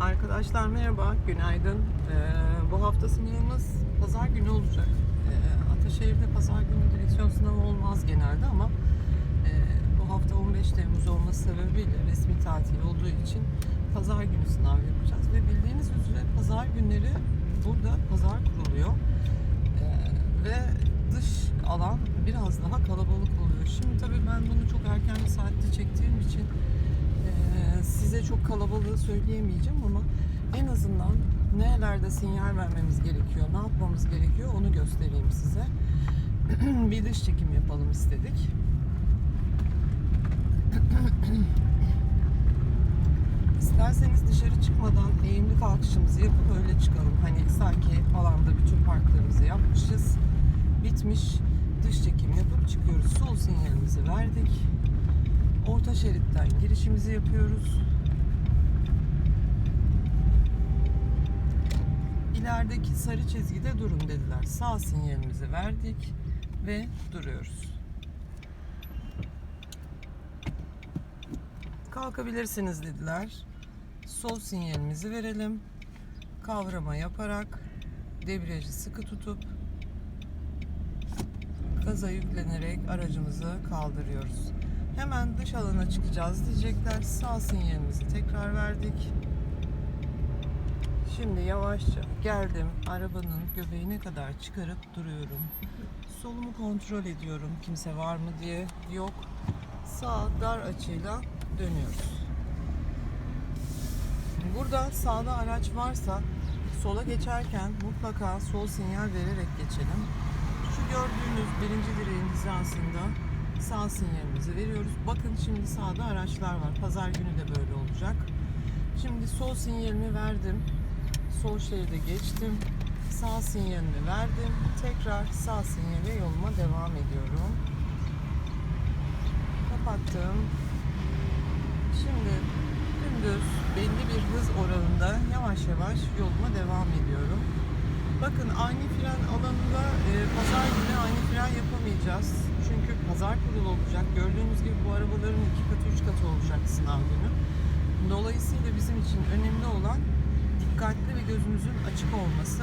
Arkadaşlar merhaba, günaydın. Ee, bu hafta sınavımız pazar günü olacak. Ee, Ataşehir'de pazar günü direksiyon sınavı olmaz genelde ama e, bu hafta 15 Temmuz olması sebebiyle resmi tatil olduğu için pazar günü sınav yapacağız. Ve bildiğiniz üzere pazar günleri burada pazar kuruluyor. Ee, ve dış alan biraz daha kalabalık oluyor. Şimdi tabii ben bunu çok erken bir saatte çektiğim için ee, size çok kalabalığı söyleyemeyeceğim ama en azından nerelerde sinyal vermemiz gerekiyor, ne yapmamız gerekiyor onu göstereyim size. bir dış çekim yapalım istedik. İsterseniz dışarı çıkmadan eğimli kalkışımızı yapıp öyle çıkalım. Hani sanki alanda bütün parklarımızı yapmışız. Bitmiş. Dış çekim yapıp çıkıyoruz. Sol sinyalimizi verdik. Orta şeritten girişimizi yapıyoruz. İlerideki sarı çizgide durun dediler. Sağ sinyalimizi verdik ve duruyoruz. Kalkabilirsiniz dediler. Sol sinyalimizi verelim. Kavrama yaparak debriyajı sıkı tutup gaza yüklenerek aracımızı kaldırıyoruz. Hemen dış alana çıkacağız diyecekler. Sağ sinyalimizi tekrar verdik. Şimdi yavaşça geldim. Arabanın göbeğine kadar çıkarıp duruyorum. Solumu kontrol ediyorum. Kimse var mı diye. Yok. Sağ dar açıyla dönüyoruz. Burada sağda araç varsa sola geçerken mutlaka sol sinyal vererek geçelim. Şu gördüğünüz birinci direğin hizasında sağ sinyalimizi veriyoruz. Bakın şimdi sağda araçlar var. Pazar günü de böyle olacak. Şimdi sol sinyalimi verdim. Sol şeride geçtim. Sağ sinyalimi verdim. Tekrar sağ sinyale yoluma devam ediyorum. Kapattım. Şimdi dümdüz belli bir hız oranında yavaş yavaş yoluma devam ediyorum. Bakın ani fren alanında e, pazar günü ani fren yapamayacağız. Pazar kurulu olacak. Gördüğünüz gibi bu arabaların iki katı üç katı olacak sınav günü. Dolayısıyla bizim için önemli olan dikkatli ve gözümüzün açık olması.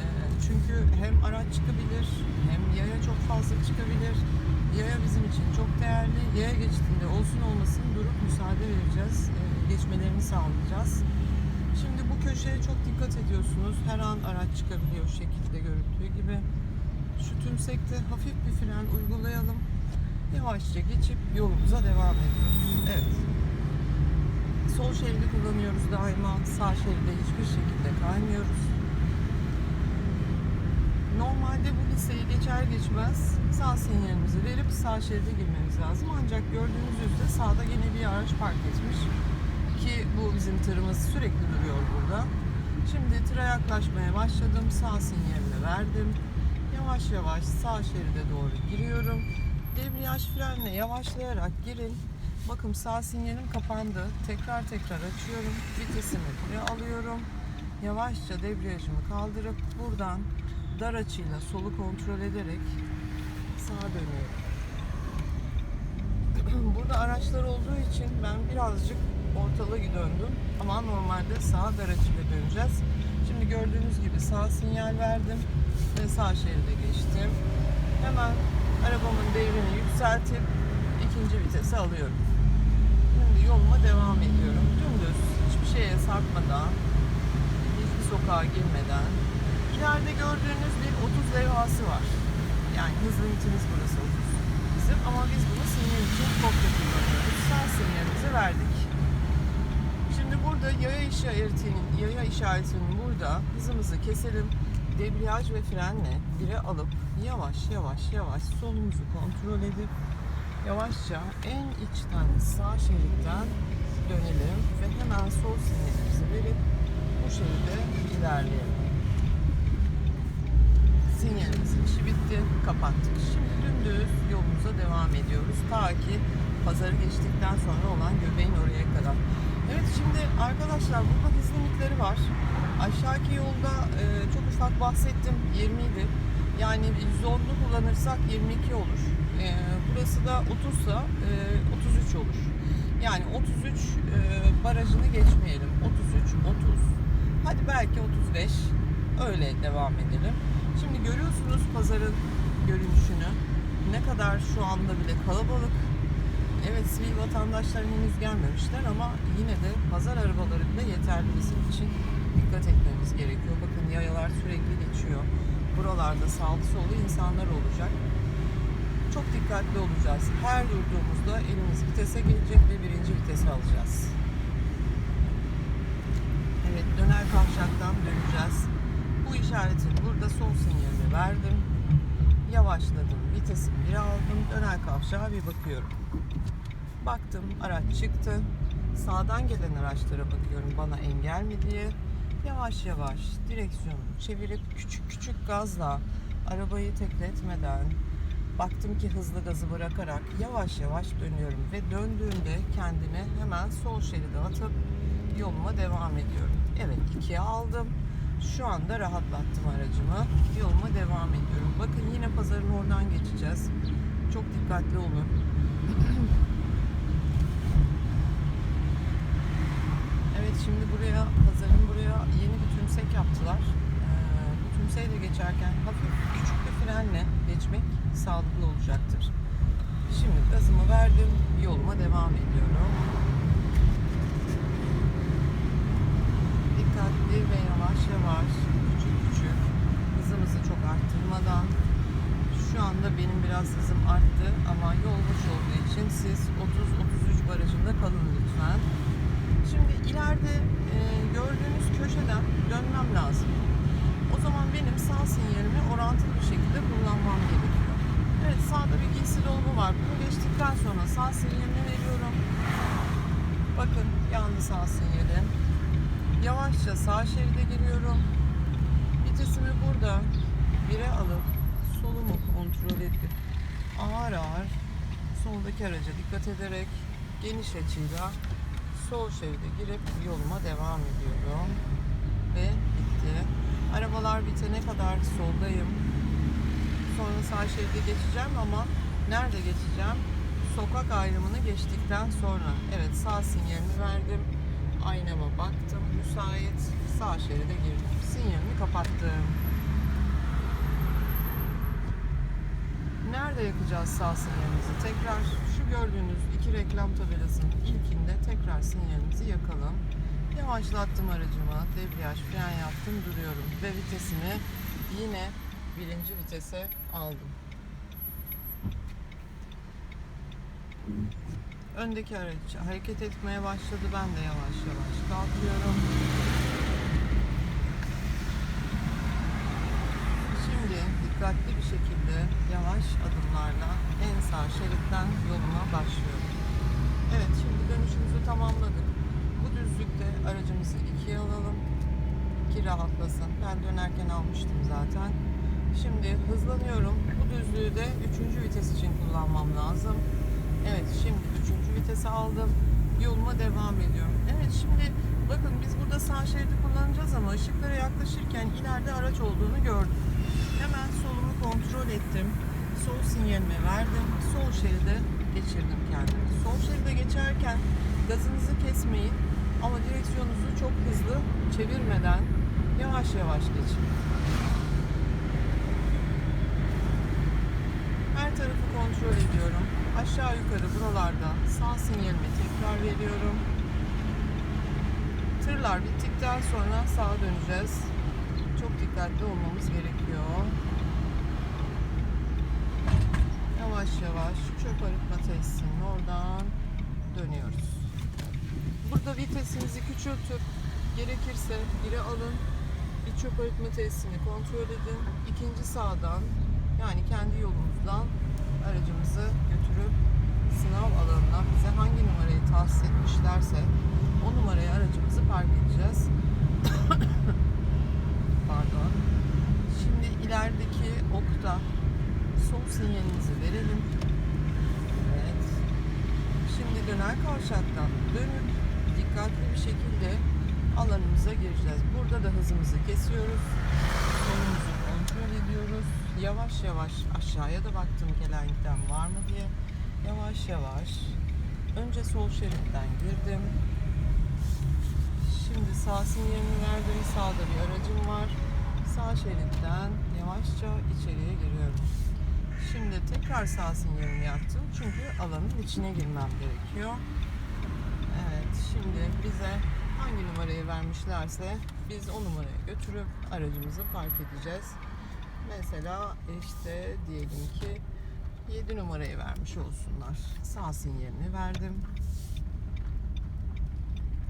E, çünkü hem araç çıkabilir hem yaya çok fazla çıkabilir. Yaya bizim için çok değerli. Yaya geçtiğinde olsun olmasın durup müsaade vereceğiz. E, geçmelerini sağlayacağız. Şimdi bu köşeye çok dikkat ediyorsunuz. Her an araç çıkabiliyor şekilde görüldüğü gibi. Şu tümsekte hafif bir fren uygulayalım. Yavaşça geçip yolumuza devam ediyoruz. Evet. Sol şeridi kullanıyoruz daima. Sağ şeride hiçbir şekilde kaymıyoruz. Normalde bu liseyi geçer geçmez sağ sinyalimizi verip sağ şeride girmemiz lazım. Ancak gördüğünüz üzere sağda yine bir araç park etmiş ki bu bizim tırımız sürekli duruyor burada. Şimdi tıra yaklaşmaya başladım. Sağ sinyalini verdim. Yavaş yavaş sağ şeride doğru giriyorum. Debriyaj frenle yavaşlayarak girin. Bakın sağ sinyalim kapandı. Tekrar tekrar açıyorum. Vitesimi buraya alıyorum. Yavaşça debriyajımı kaldırıp buradan dar açıyla solu kontrol ederek sağa dönüyorum. Burada araçlar olduğu için ben birazcık ortalığı döndüm. Ama normalde sağ dar açıyla döneceğiz. Gördüğünüz gibi sağ sinyal verdim ve sağ şeride geçtim. Hemen arabamın devrini yükseltip ikinci vitese alıyorum. Şimdi yoluma devam ediyorum. Dümdüz hiçbir şeye sarkmadan, hiçbir sokağa girmeden. İleride gördüğünüz bir 30 levhası var. Yani hız limitimiz burası 30 bizim ama biz bunu sinyal için kopya kullanıyoruz. Sağ sinyalimizi verdik. Yaya işaretinin, yaya işaretinin burada hızımızı keselim. Debriyaj ve frenle bire alıp yavaş yavaş yavaş solumuzu kontrol edip yavaşça en içten sağ şeritten dönelim ve hemen sol sinyalimizi verip bu şekilde ilerleyelim. Sinyalimizin işi bitti. Kapattık. Şimdi dümdüz yolumuza devam ediyoruz. Ta ki pazarı geçtikten sonra olan göbeğin oraya kadar. Evet şimdi arkadaşlar burada limitleri var. Aşağıki yolda e, çok ufak bahsettim 20 idi. Yani %10'lu kullanırsak 22 olur. E, burası da 30 ise e, 33 olur. Yani 33 e, barajını geçmeyelim. 33, Hadi belki 35 öyle devam edelim. Şimdi görüyorsunuz pazarın görünüşünü. Ne kadar şu anda bile kalabalık. Evet sivil vatandaşlar henüz gelmemişler ama yine de pazar arabaları bile yeterli bizim için dikkat etmemiz gerekiyor. Bakın yayalar sürekli geçiyor. Buralarda sağlı sollu insanlar olacak. Çok dikkatli olacağız. Her durduğumuzda elimiz vitese gelecek ve birinci vitese alacağız. Evet döner kavşaktan döneceğiz. Bu işaretin burada sol sinyalini verdim. Yavaşladım. Vitesimi bir aldım. Döner kavşağa bir bakıyorum. Baktım araç çıktı. Sağdan gelen araçlara bakıyorum bana engel mi diye. Yavaş yavaş direksiyonu çevirip küçük küçük gazla arabayı tekletmeden baktım ki hızlı gazı bırakarak yavaş yavaş dönüyorum ve döndüğümde kendimi hemen sol şeride atıp yoluma devam ediyorum. Evet ikiye aldım. Şu anda rahatlattım aracımı. Yoluma devam ediyorum. Bakın yine pazarın oradan geçeceğiz. Çok dikkatli olun. Evet şimdi buraya pazarın buraya yeni bir tümsek yaptılar. Ee, bu tümseği de geçerken hafif küçük bir frenle geçmek sağlıklı olacaktır. Şimdi gazımı verdim. Yoluma devam ediyorum. Dikkatli ve yavaş yavaş küçük küçük hızımızı çok arttırmadan şu anda benim biraz hızım arttı ama yol boş olduğu için siz 30-33 barajında kalın lütfen. Şimdi ileride e, gördüğünüz köşeden dönmem lazım. O zaman benim sağ sinyalimi orantılı bir şekilde kullanmam gerekiyor. Evet sağda bir giysi dolabı var. Bunu geçtikten sonra sağ sinyalini veriyorum. Bakın yandı sağ sinyalim. Yavaşça sağ şeride giriyorum. Vitesimi burada bire alıp solumu kontrol edip ağır ağır soldaki araca dikkat ederek geniş açıyla sol şeride girip yoluma devam ediyorum. Ve bitti. Arabalar bitene kadar soldayım. Sonra sağ şeride geçeceğim ama nerede geçeceğim? Sokak ayrımını geçtikten sonra. Evet sağ sinyalini verdim. Aynama baktım. Müsait. Sağ şeride girdim. Sinyalimi kapattım. Nerede yakacağız sağ sinyalimizi? Tekrar gördüğünüz iki reklam tabelasının ilkinde tekrar sinyalimizi yakalım. Yavaşlattım aracımı, debriyaj, fren yaptım, duruyorum ve vitesimi yine birinci vitese aldım. Öndeki araç hareket etmeye başladı. Ben de yavaş yavaş kalkıyorum. Şimdi dikkatli bir şekilde yavaş adımlarla en sağ şeritten yoluma başlıyorum. Evet şimdi dönüşümüzü tamamladık. Bu düzlükte aracımızı ikiye alalım ki rahatlasın. Ben dönerken almıştım zaten. Şimdi hızlanıyorum. Bu düzlüğü de üçüncü vites için kullanmam lazım. Evet şimdi üçüncü vitese aldım. Yoluma devam ediyorum. Evet şimdi bakın biz burada sağ şeridi kullanacağız ama ışıklara yaklaşırken ileride araç olduğunu gördüm. Hemen kontrol ettim. Sol sinyalimi verdim. Sol şeride geçirdim kendimi. Sol şeride geçerken gazınızı kesmeyin ama direksiyonunuzu çok hızlı çevirmeden yavaş yavaş geçin. Her tarafı kontrol ediyorum. Aşağı yukarı buralarda sağ sinyalimi tekrar veriyorum. Tırlar bittikten sonra sağa döneceğiz. Çok dikkatli olmamız gerekiyor. Yavaş çöp arıtma tesisinin oradan dönüyoruz. Burada vitesinizi küçültüp gerekirse biri alın. Bir çöp arıtma tesisini kontrol edin. İkinci sağdan yani kendi yolumuzdan aracımızı götürüp sınav alanına bize hangi numarayı tahsis etmişlerse o numaraya aracımızı park edeceğiz. Pardon. Şimdi ilerideki okta sol sinyalimizi verelim. Evet. Döner kavşaktan dönüp dikkatli bir şekilde alanımıza gireceğiz. Burada da hızımızı kesiyoruz. Solumuzu kontrol ediyoruz. Yavaş yavaş aşağıya da baktım gelen giden var mı diye. Yavaş yavaş önce sol şeritten girdim. Şimdi sağ sinyalini verdim. Sağda bir aracım var. Sağ şeritten yavaşça içeriye giriyorum. Şimdi tekrar sağ sinyalimi yaptım. Çünkü alanın içine girmem gerekiyor. Evet, şimdi bize hangi numarayı vermişlerse biz o numaraya götürüp aracımızı park edeceğiz. Mesela işte diyelim ki 7 numarayı vermiş olsunlar. Sağ sinyalini verdim.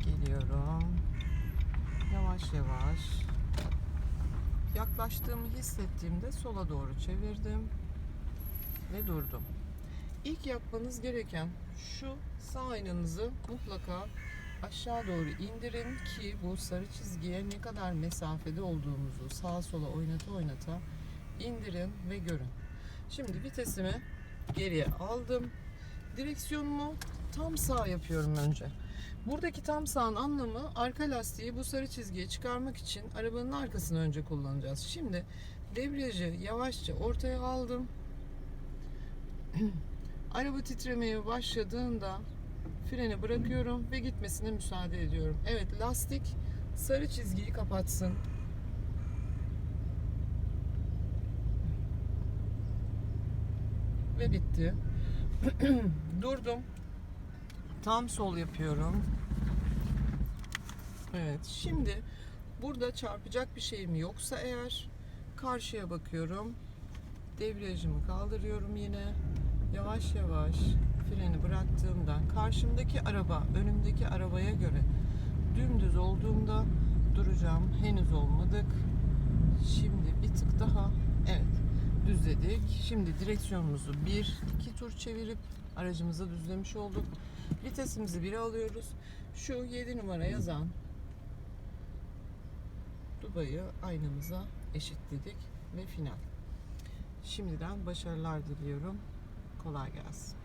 Geliyorum. Yavaş yavaş. Yaklaştığımı hissettiğimde sola doğru çevirdim ve durdum. İlk yapmanız gereken şu sağ aynanızı mutlaka aşağı doğru indirin ki bu sarı çizgiye ne kadar mesafede olduğumuzu sağa sola oynata oynata indirin ve görün. Şimdi vitesimi geriye aldım. Direksiyonumu tam sağ yapıyorum önce. Buradaki tam sağın anlamı arka lastiği bu sarı çizgiye çıkarmak için arabanın arkasını önce kullanacağız. Şimdi debriyajı yavaşça ortaya aldım. Araba titremeye başladığında freni bırakıyorum ve gitmesine müsaade ediyorum. Evet lastik sarı çizgiyi kapatsın. Ve bitti. Durdum. Tam sol yapıyorum. Evet şimdi burada çarpacak bir şeyim yoksa eğer karşıya bakıyorum. Debriyajımı kaldırıyorum yine. Yavaş yavaş freni bıraktığımda karşımdaki araba önümdeki arabaya göre dümdüz olduğunda duracağım. Henüz olmadık. Şimdi bir tık daha evet düzledik. Şimdi direksiyonumuzu bir iki tur çevirip aracımızı düzlemiş olduk. Vitesimizi 1'e alıyoruz. Şu 7 numara yazan Dubai'yi aynamıza eşitledik ve final. Şimdiden başarılar diliyorum. Well, I guess.